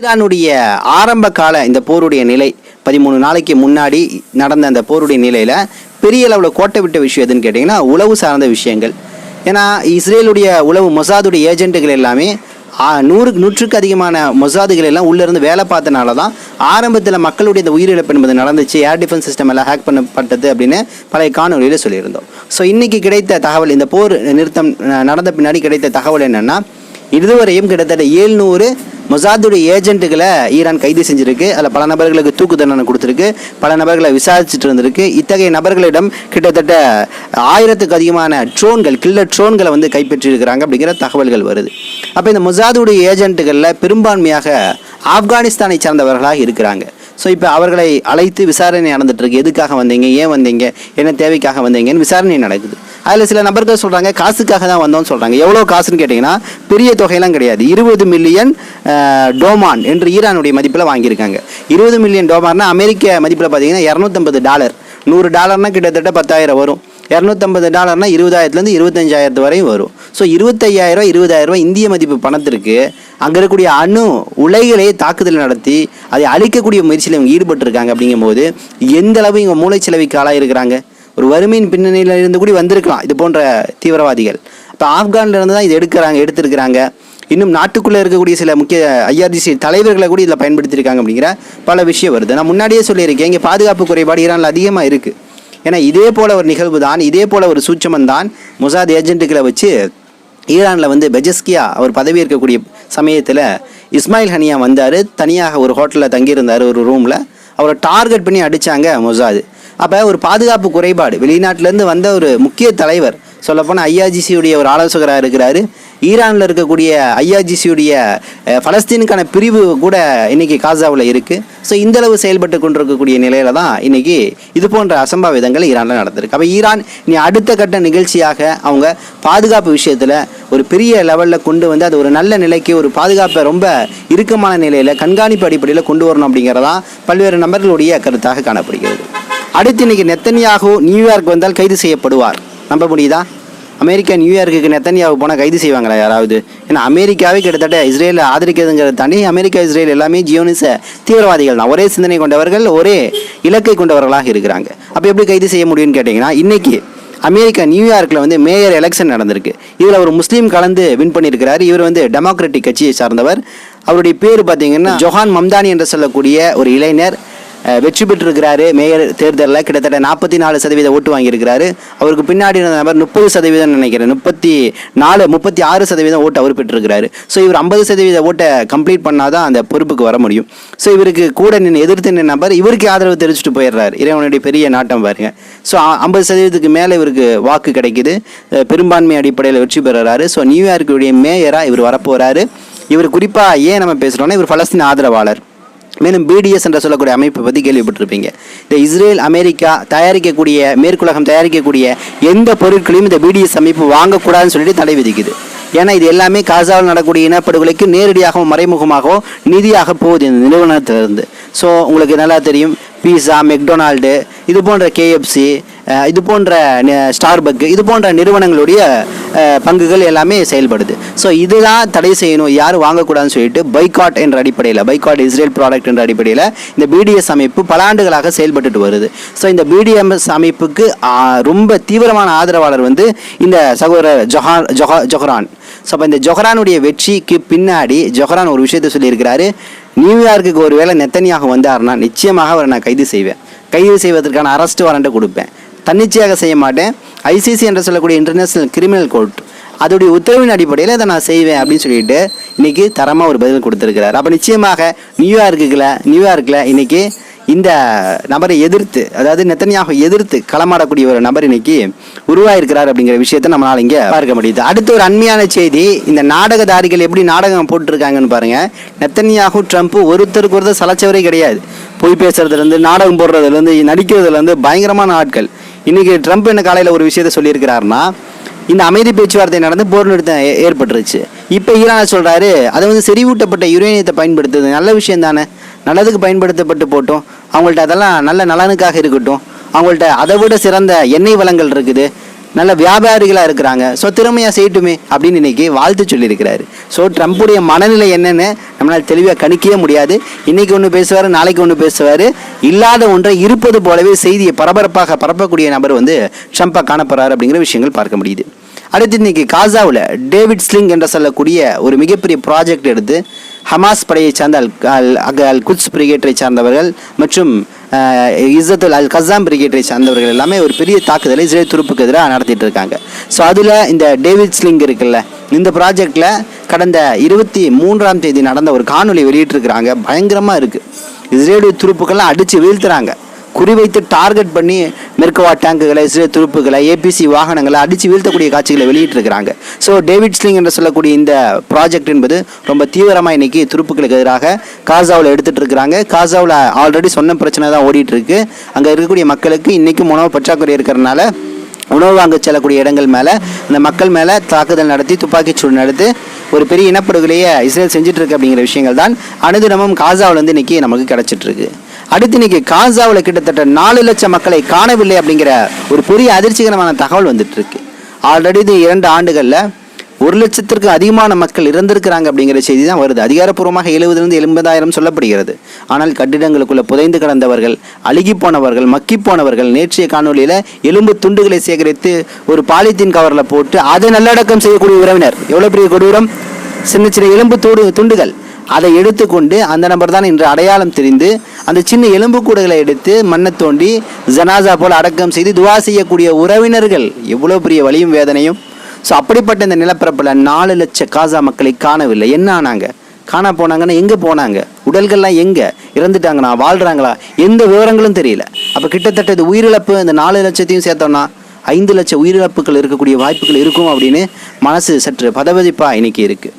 ஈரானுடைய ஆரம்ப கால இந்த போருடைய நிலை பதிமூணு நாளைக்கு முன்னாடி நடந்த அந்த போருடைய நிலையில் பெரிய அளவில் கோட்டை விட்ட விஷயம் எதுன்னு கேட்டிங்கன்னா உளவு சார்ந்த விஷயங்கள். ஏன்னா இஸ்ரேலுடைய உளவு மொசாதுடைய ஏஜென்ட்டுகள் எல்லாமே நூறுக்கு நூற்றுக்கு அதிகமான மொசாதுகள் எல்லாம் உள்ளே இருந்து வேலை பார்த்தனால தான் ஆரம்பத்தில் மக்களுடைய இந்த உயிரிழப்பு என்பது நடந்துச்சு ஏர் டிஃபென்ஸ் சிஸ்டம் எல்லாம் ஹேக் பண்ணப்பட்டது அப்படின்னு பழைய காணொலியில் சொல்லியிருந்தோம். ஸோ இன்றைக்கி கிடைத்த தகவல் இந்த போர் நிறுத்தம் நடந்த பின்னாடி கிடைத்த தகவல் என்னென்னா இதுவரையும் கிட்டத்தட்ட ஏழ்நூறு மொசாதுடைய ஏஜென்ட்டுகளை ஈரான் கைது செஞ்சிருக்கு. அதில் பல நபர்களுக்கு தூக்கு தண்டனை கொடுத்துருக்கு. பல நபர்களை விசாரிச்சுட்டு இருந்திருக்கு. இத்தகைய நபர்களிடம் கிட்டத்தட்ட ஆயிரத்துக்கு அதிகமான ட்ரோன்கள் கில்லர் ட்ரோன்களை வந்து கைப்பற்றியிருக்கிறாங்க அப்படிங்கிற தகவல்கள் வருது. அப்போ இந்த மொசாதுடைய ஏஜென்ட்டுகளில் பெரும்பான்மையாக ஆப்கானிஸ்தானை சார்ந்தவர்களாக இருக்கிறாங்க. ஸோ இப்போ அவர்களை அழைத்து விசாரணை நடந்துட்டுருக்கு எதுக்காக வந்தீங்க? ஏன் வந்தீங்க? என்ன தேவைக்காக வந்தீங்கன்னு விசாரணை நடக்குது. அதில் சில நபர்கள் சொல்கிறாங்க காசுக்காக தான் வந்தோம்னு சொல்கிறாங்க எவ்வளோ காசுன்னு கேட்டிங்கன்னா பெரிய தொகையெல்லாம் கிடையாது. இருபது மில்லியன் டோமான் என்று ஈரானுடைய மதிப்பில் வாங்கியிருக்காங்க. இருபது மில்லியன் டோமார்னா அமெரிக்க மதிப்பில் பார்த்தீங்கன்னா இரநூத்தம்பது டாலர். நூறு டாலர்னா கிட்டத்தட்ட பத்தாயிரம் வரும். இரநூத்தம்பது டாலர்னால் இருபதாயிரத்துலேருந்து இருபத்தஞ்சாயிரத்து வரையும் வரும். ஸோ இருபத்தையாயிரரூவா இருபதாயிரரூவா இந்திய மதிப்பு பணத்திற்கு அங்கே இருக்கக்கூடிய அணு உலைகளை தாக்குதல் நடத்தி அதை அழிக்கக்கூடிய முயற்சியில் இவங்க ஈடுபட்டிருக்காங்க அப்படிங்கும்போது எந்த அளவு இவங்க மூளைச்சலவைக்கு ஆளாக இருக்கிறாங்க ஒரு வறுமையின் பின்னணியில் இருந்து கூட வந்திருக்கலாம். இது போன்ற தீவிரவாதிகள். இப்போ ஆப்கான்ல இருந்து தான் இது எடுக்கிறாங்க எடுத்திருக்கிறாங்க. இன்னும் நாட்டுக்குள்ளே இருக்கக்கூடிய சில முக்கிய ஐஆர்டிசி தலைவர்களை கூட இதில் பயன்படுத்தியிருக்காங்க அப்படிங்கிற பல விஷயம் வருது. நான் முன்னாடியே சொல்லியிருக்கேன் இங்கே பாதுகாப்பு குறைபாடு ஈரானில் அதிகமாக இருக்குது ஏன்னா இதே போல ஒரு நிகழ்வு தான் இதே போல ஒரு சூட்சமன் தான் முசாத் ஏஜென்ட்டுகளை வச்சு ஈரானில் வந்து பெஜஸ்கியா அவர் பதவி இருக்கக்கூடிய சமயத்தில் இஸ்மாயில் ஹனியா வந்தார். தனியாக ஒரு ஹோட்டலில் தங்கியிருந்தார் ஒரு ரூமில். அவரை டார்கெட் பண்ணி அடித்தாங்க மொசாது. அப்போ ஒரு பாதுகாப்பு குறைபாடு. வெளிநாட்டிலேருந்து வந்த ஒரு முக்கிய தலைவர் சொல்லப்போனால் ஐஆர்ஜிசியுடைய ஒரு ஆலோசகராக இருக்கிறாரு. ஈரானில் இருக்கக்கூடிய ஐஆர்ஜிசியுடைய பலஸ்தீனுக்கான பிரிவு கூட இன்றைக்கி காசாவில் இருக்குது ஸோ இந்தளவு செயல்பட்டு கொண்டிருக்கக்கூடிய நிலையில தான் இன்னைக்கு இது போன்ற அசம்பாவிதங்கள் ஈரானில் நடந்திருக்கு. அப்போ ஈரான் இனி அடுத்த கட்ட நிகழ்ச்சியாக அவங்க பாதுகாப்பு விஷயத்தில் ஒரு பெரிய லெவலில் கொண்டு வந்து அது ஒரு நல்ல நிலைக்கு ஒரு பாதுகாப்பை ரொம்ப இறுக்கமான நிலையில் கண்காணிப்பு அடிப்படையில் கொண்டு வரணும் அப்படிங்கிறதான் பல்வேறு நபர்களுடைய கருத்தாக காணப்படுகிறது. அடுத்து இன்னைக்கு நெத்தனியாகு நியூயார்க் வந்தால் கைது செய்யப்படுவார். நம்ப முடியுதா? அமெரிக்கா நியூயார்க்குக்கு நெத்தனியாவு போனால் கைது செய்வாங்களா யாராவது? ஏன்னா அமெரிக்காவே கிட்டத்தட்ட இஸ்ரேலில் ஆதரிக்கிறதுங்கிறத தாண்டி அமெரிக்கா இஸ்ரேல் எல்லாமே ஜியோனிச தீவிரவாதிகள் தான். ஒரே சிந்தனை கொண்டவர்கள் ஒரே இலக்கை கொண்டவர்களாக இருக்கிறாங்க. அப்போ எப்படி கைது செய்ய முடியும்னு கேட்டிங்கன்னா இன்றைக்கி அமெரிக்கா நியூயார்க்கில் வந்து மேயர் எலெக்ஷன் நடந்திருக்கு. இதில் ஒரு முஸ்லீம் கலந்து வின் பண்ணியிருக்கிறார். இவர் வந்து டெமோக்ராட்டிக் கட்சியை சார்ந்தவர். அவருடைய பேர் பார்த்தீங்கன்னா ஜொஹான் மம்தானி என்று சொல்லக்கூடிய ஒரு இளைஞர். வெற்றி பெற்றிருக்கிறாரு. மேயர் தேர்தலில் கிட்டத்தட்ட நாற்பத்தி நாலு சதவீத ஓட்டு வாங்கியிருக்கிறாரு. அவருக்கு பின்னாடி இருந்த நபர் முப்பது சதவீதம் நினைக்கிறேன். முப்பத்தி நாலு முப்பத்தி ஆறு சதவீதம் ஓட்டு அவர் பெற்றிருக்கிறாரு. ஸோ இவர் ஐம்பது சதவீத ஓட்டை கம்ப்ளீட் பண்ணாதான் அந்த பொறுப்புக்கு வர முடியும். ஸோ இவருக்கு கூட நின்று எதிர்த்து நின்ற நபர் இவருக்கு ஆதரவு தெரிவிச்சுட்டு போயிடுறாரு. இறைவனுடைய பெரிய நாட்டம் பாருங்க. ஸோ ஐம்பது சதவீதத்துக்கு மேலே இவருக்கு வாக்கு கிடைக்குது. பெரும்பான்மை அடிப்படையில் வெற்றி பெறுறாரு. ஸோ நியூயார்க்குடைய மேயராக இவர் வரப்போகிறாரு இவர் குறிப்பாக ஏன் நம்ம பேசுகிறோன்னா இவர் பலஸ்தீன் ஆதரவாளர். மேலும் பிடிஎஸ் என்று சொல்லக்கூடிய அமைப்பை பற்றி கேள்விப்பட்டிருப்பீங்க. இந்த இஸ்ரேல் அமெரிக்கா தயாரிக்கக்கூடிய மேற்குலகம் தயாரிக்கக்கூடிய எந்த பொருட்களையும் இந்த பிடிஎஸ் அமைப்பு வாங்கக்கூடாதுன்னு சொல்லிட்டு தடை விதிக்குது. ஏன்னா இது எல்லாமே காசாவில் நடக்கக்கூடிய இனப்படுகொலைக்கு நேரடியாகவும் மறைமுகமாகவும் நிதியாக போகுது இந்த நிறுவனத்திலிருந்து. ஸோ உங்களுக்கு நல்லா தெரியும். பீஸா மெக்டொனால்டு இது போன்ற கேஎஃப்சி இது போன்ற ஸ்டார்பக் இது போன்ற நிறுவனங்களுடைய பங்குகள் எல்லாமே செயல்படுது. ஸோ இதுதான் தடை செய்யணும். யாரும் வாங்கக்கூடாதுன்னு சொல்லிட்டு பைகாட் என்ற அடிப்படையில் பைகாட் இஸ்ரேல் ப்ராடக்ட் என்ற அடிப்படையில் இந்த பிடிஎஸ் அமைப்பு பல ஆண்டுகளாக செயல்பட்டுட்டு வருது. ஸோ இந்த பிடிஎம்எஸ் அமைப்புக்கு ரொம்ப தீவிரமான ஆதரவாளர் வந்து இந்த சகோதரர் ஜொஹான் ஜொஹா ஜொஹரான். ஸோ அப்போ இந்த ஜொஹரானுடைய வெற்றிக்கு பின்னாடி ஜொஹரான் ஒரு விஷயத்தை சொல்லியிருக்கிறாரு. நியூயார்க்குக்கு ஒரு வேளை நெத்தனியாக வந்தார்னா நிச்சயமாக அவரை நான் கைது செய்வேன். கைது செய்வதற்கான அரெஸ்ட் வாரண்ட்டை கொடுப்பேன். தன்னிச்சையாக செய்ய மாட்டேன். ஐசிசி என்று சொல்லக்கூடிய இன்டர்நேஷனல் கிரிமினல் கோர்ட் அதோடைய உத்தரவின் அடிப்படையில் இதை நான் செய்வேன் அப்படின்னு சொல்லிட்டு இன்னைக்கு தரமாக ஒரு பதில் கொடுத்துருக்கிறார். அப்போ நிச்சயமாக நியூயார்க்குல நியூயார்க்கில் இன்றைக்கி இந்த நபரை எதிர்த்து அதாவது நெத்தனியாக எதிர்த்து களமாடக்கூடிய ஒரு நபர் இன்னைக்கு உருவாயிருக்கிறார் அப்படிங்கிற விஷயத்தை நம்மளால இங்கே பார்க்க முடியுது. அடுத்து ஒரு அண்மையான செய்தி இந்த நாடகதாரிகள் எப்படி நாடகம் போட்டிருக்காங்கன்னு பாருங்க. நெத்தனியாகும் ட்ரம்ப் ஒருத்தருக்கு ஒருத்தர் சலைச்சவரே கிடையாது. பொய் பேசுறதுலேருந்து நாடகம் போடுறதுலேருந்து நடிக்கிறதுலேருந்து பயங்கரமான ஆட்கள். இன்னைக்கு ட்ரம்ப் என்ன காலையில் ஒரு விஷயத்த சொல்லியிருக்கிறாருன்னா இந்த அமைதி பேச்சுவார்த்தை நடந்து போர் நிறுத்தம் ஏற்பட்டுருச்சு. இப்போ ஈரான் சொல்கிறாரு அது வந்து செறிவூட்டப்பட்ட யுரேனியத்தை பயன்படுத்துது நல்ல விஷயம் தானே. நல்லதுக்கு பயன்படுத்தப்பட்டு போட்டோம். அவங்கள்ட்ட அதெல்லாம் நல்ல நலனுக்காக இருக்கட்டும். அவங்கள்ட்ட அதை விட சிறந்த எண்ணெய் வளங்கள் இருக்குது. நல்ல வியாபாரிகளாக இருக்கிறாங்க. ஸோ திறமையாக செய்யட்டுமே அப்படின்னு இன்னைக்கு வாழ்த்து சொல்லியிருக்கிறாரு. ஸோ ட்ரம்ப்புடைய மனநிலை என்னென்னு நம்மளால் தெளிவாக கணிக்கவே முடியாது. இன்றைக்கி ஒன்று பேசுவார் நாளைக்கு ஒன்று பேசுவார். இல்லாத ஒன்றை இருப்பது போலவே செய்தியை பரபரப்பாக பரப்பக்கூடிய நபர் வந்து ட்ரம்ப்பாக காணப்படுறாரு அப்படிங்கிற விஷயங்கள் பார்க்க முடியுது. அடுத்து இன்னைக்கு காசாவில் டேவிட் ஸ்லிங் என்று சொல்லக்கூடிய ஒரு மிகப்பெரிய ப்ராஜெக்ட் எடுத்து ஹமாஸ் படையை சார்ந்த அல் அல் அக- அல் குட்ஸ் பிரிகேட்டரை சார்ந்தவர்கள் மற்றும் இஸ்ஸத்துல் அல் கசாம் பிரிகேட்டரை சார்ந்தவர்கள் எல்லாமே ஒரு பெரிய தாக்குதலை இஸ்ரேல் துருப்புக்கு எதிராக நடத்திட்டு இருக்காங்க. ஸோ அதில் இந்த டேவிட் ஸ்லிங் இருக்குல்ல இந்த ப்ராஜெக்டில் கடந்த இருபத்தி மூன்றாம் தேதி நடந்த ஒரு காணொலி வெளியிட்டிருக்கிறாங்க. பயங்கரமாக இருக்குது இஸ்ரேலிய துருப்புக்கெல்லாம் அடித்து வீழ்த்துறாங்க. குறிவைத்து டார்கெட் பண்ணி மெர்கவா டேங்குகளை சிறு துருப்புகளை ஏபிசி வாகனங்களை அடித்து வீழ்த்தக்கூடிய காட்சிகளை வெளியிட்டிருக்கிறாங்க. ஸோ டேவிட் ஸ்லிங் என்று சொல்லக்கூடிய இந்த ப்ராஜெக்ட் என்பது ரொம்ப தீவிரமாக இன்றைக்கி துருப்புகளுக்கு எதிராக காசாவில் எடுத்துகிட்டு இருக்கிறாங்க. காசாவில் ஆல்ரெடி சொன்ன பிரச்சனை தான் ஓடிட்டுருக்கு அங்கே இருக்கக்கூடிய மக்களுக்கு இன்றைக்கும் உணவு பற்றாக்குறை இருக்கிறனால உணவு வாங்க செல்லக்கூடிய இடங்கள் மேலே அந்த மக்கள் மேலே தாக்குதல் நடத்தி துப்பாக்கிச்சூடு நடத்தி ஒரு பெரிய இனப்படுகொலையை இஸ்ரேல் செஞ்சுட்டு அப்படிங்கிற விஷயங்கள் தான் அனுதினமும் காசாவிலேருந்து இன்றைக்கி இன்னைக்கு நமக்கு கிடச்சிட்ருக்கு இருக்கு. அடுத்து இன்னைக்கு காசாவில் கிட்டத்தட்ட நாலு லட்சம் மக்களை காணவில்லை அப்படிங்கிற ஒரு பெரிய அதிர்ச்சிகரமான தகவல் வந்துட்டு இருக்கு ஆல்ரெடி இது இரண்டு ஆண்டுகளில் ஒரு லட்சத்திற்கு அதிகமான மக்கள் இறந்திருக்கிறாங்க அப்படிங்கிற செய்தி தான் வருது. அதிகாரப்பூர்வமாக எழுபதுலேருந்து எண்பதாயிரம் சொல்லப்படுகிறது. ஆனால் கட்டிடங்களுக்குள்ள புதைந்து கிடந்தவர்கள் அழுகி போனவர்கள் மக்கி போனவர்கள் நேற்றைய காணொளியில் எலும்பு துண்டுகளை சேகரித்து ஒரு பாலித்தீன் கவரில் போட்டு அதை நல்லடக்கம் செய்யக்கூடிய உறவினர். எவ்வளோ பெரிய கொடூரம்? சின்ன சின்ன எலும்பு தூடு துண்டுகள். அதை எடுத்துக்கொண்டு அந்த நபர் தான் இன்று அடையாளம் தெரிந்து அந்த சின்ன எலும்புக்கூடுகளை எடுத்து மண்ணை தோண்டி ஜனாசா போல் அடக்கம் செய்து துவா செய்யக்கூடிய உறவினர்கள் எவ்வளோ பெரிய வலியும் வேதனையும். ஸோ அப்படிப்பட்ட இந்த நிலப்பரப்பில் நாலு லட்ச காசா மக்களை காணவில்லை. என்ன ஆனாங்க? காணா போனாங்கன்னா எங்கே போனாங்க? உடல்கள்லாம் எங்கே? இறந்துட்டாங்களா? வாழ்கிறாங்களா எந்த விவரங்களும் தெரியல. அப்போ கிட்டத்தட்ட இது உயிரிழப்பு இந்த நாலு லட்சத்தையும் சேர்த்தோம்னா ஐந்து லட்சம் உயிரிழப்புகள் இருக்கக்கூடிய வாய்ப்புகள் இருக்கும் அப்படின்னு மனசு சற்று பதவதிப்பாக இன்னைக்கு இருக்குது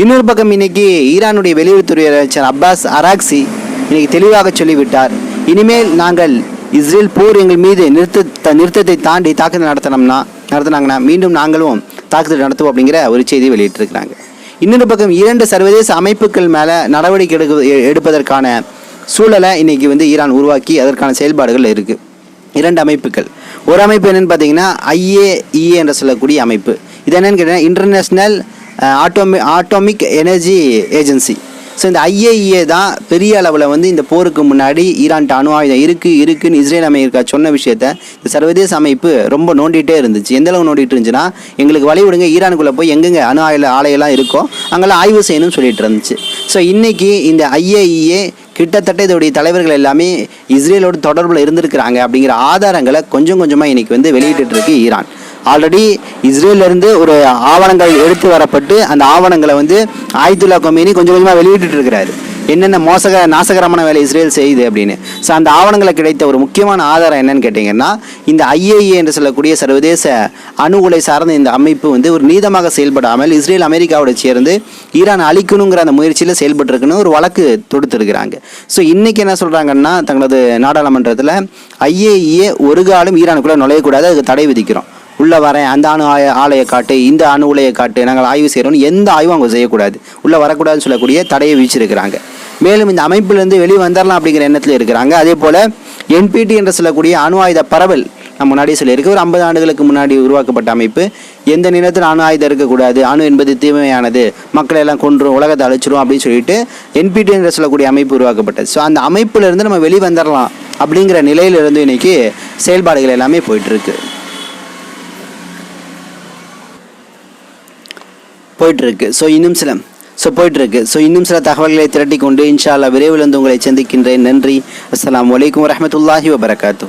இன்னொரு பக்கம் இன்னைக்கு ஈரானுடைய வெளியுறவுத்துறை அமைச்சர் அப்பாஸ் அராக்சி இன்னைக்கு தெளிவாக சொல்லிவிட்டார். இனிமேல் நாங்கள் இஸ்ரேல் போர் எங்கள் மீது நிறுத்த நிறுத்தத்தை தாண்டி தாக்குதல் நடத்தினோம்னா நடத்தினாங்கன்னா மீண்டும் நாங்களும் தாக்குதல் நடத்துவோம் அப்படிங்கிற ஒரு செய்தி வெளியிட்டிருக்கிறாங்க. இன்னொரு பக்கம் இரண்டு சர்வதேச அமைப்புகள் மேலே நடவடிக்கை எடுக்க எடுப்பதற்கான சூழலை இன்னைக்கு வந்து ஈரான் உருவாக்கி அதற்கான செயல்பாடுகள் இருக்குது இரண்டு அமைப்புகள். ஒரு அமைப்பு என்னன்னு பார்த்தீங்கன்னா ஐஏஇஏ என்று சொல்லக்கூடிய அமைப்பு. இது என்னன்னு கேட்டீங்கன்னா international ஆட்டோமி atomic energy agency so இந்த ஐஏஇஏ தான் பெரிய அளவில் வந்து இந்த போருக்கு முன்னாடி ஈரான்ட்ட அணு ஆயுதம் இருக்குது இருக்குன்னு இஸ்ரேல் அமெரிக்கா சொன்ன விஷயத்த இந்த சர்வதேச அமைப்பு ரொம்ப நோண்டிகிட்டே இருந்துச்சு. எந்த அளவு நோண்டிட்டு இருந்துச்சுன்னா எங்களுக்கு வழிவிடுங்க ஈரானுக்குள்ளே போய் எங்கெங்கே அணு ஆயுத ஆலையெல்லாம் இருக்கோ அங்கெல்லாம் ஆய்வு செய்யணும்னு சொல்லிட்டு இருந்துச்சு. ஸோ இன்றைக்கி இந்த ஐஏஇஏ கிட்டத்தட்ட இதோடைய தலைவர்கள் எல்லாமே இஸ்ரேலோட தொடர்பில் இருந்திருக்கிறாங்க அப்படிங்கிற ஆதாரங்களை கொஞ்சம் கொஞ்சமாக இன்றைக்கி வந்து வெளியிட்டு இருக்கு ஈரான். ஆல்ரெடி இஸ்ரேல்ல இருந்து ஒரு ஆவணங்கள் எடுத்து வரப்பட்டு அந்த ஆவணங்களை வந்து ஆயத்துல்லா கொமேனி கொஞ்சம் கொஞ்சமாக வெளியிட்டு இருக்கிறாரு. என்னென்ன மோசக நாசகரமான வேலை இஸ்ரேல் செய்யுது அப்படின்னு. ஸோ அந்த ஆவணங்களை கிடைத்த ஒரு முக்கியமான ஆதாரம் என்னன்னு கேட்டிங்கன்னா இந்த ஐஏஏ என்று சொல்லக்கூடிய சர்வதேச அணு உலை சார்ந்த இந்த அமைப்பு வந்து ஒரு நீதமாக செயல்படாமல் இஸ்ரேல் அமெரிக்காவோட சேர்ந்து ஈரான் அழிக்கணுங்கிற அந்த முயற்சியில் செயல்பட்டுருக்குன்னு ஒரு வழக்கு தொடுத்துருக்கிறாங்க. ஸோ இன்றைக்கி என்ன சொல்கிறாங்கன்னா தங்களது நாடாளுமன்றத்தில் ஐஏஏ ஒரு காலம் ஈரானுக்குள்ளே நுழையக்கூடாது அதுக்கு தடை விதிக்கிறோம். உள்ளே வரேன் அந்த அணு ஆய ஆலையை காட்டு இந்த அணு உலையை காட்டு நாங்கள் ஆய்வு செய்கிறோம்னு எந்த ஆய்வும் அவங்க செய்யக்கூடாது. உள்ளே வரக்கூடாதுன்னு சொல்லக்கூடிய தடையை வீச்சிருக்கிறாங்க மேலும் இந்த அமைப்பிலிருந்து வெளியே வந்துடலாம் அப்படிங்கிற எண்ணத்தில் இருக்கிறாங்க. அதே போல் என்பிடி என்று சொல்லக்கூடிய அணு ஆயுத பரவல் நான் முன்னாடியே சொல்லியிருக்கு. ஒரு ஐம்பது ஆண்டுகளுக்கு முன்னாடி உருவாக்கப்பட்ட அமைப்பு. எந்த நிலத்தில் அணு ஆயுதம் இருக்கக்கூடாது? அணு என்பது தீமையானது. மக்களை எல்லாம் கொன்றும் உலகத்தை அழிச்சிரும் அப்படின்னு சொல்லிட்டு என்பிடி என்று சொல்லக்கூடிய அமைப்பு உருவாக்கப்பட்டது. ஸோ அந்த அமைப்பிலிருந்து நம்ம வெளிவந்துடலாம் அப்படிங்கிற நிலையிலிருந்து இன்னைக்கு செயல்பாடுகள் எல்லாமே போயிட்டுருக்கு போயிட்டுருக்கு. ஸோ இன்னும் சில ஸோ போயிட்டுருக்கு. ஸோ இன்னும் சில தகவல்களை திரட்டி கொண்டு இன்ஷா அல்லா விரைவில் வந்து உங்களை சந்திக்கின்றேன். நன்றி. அஸ்லாம் வலைக்கம் வரமத்துல்லாஹி வபரகாத்து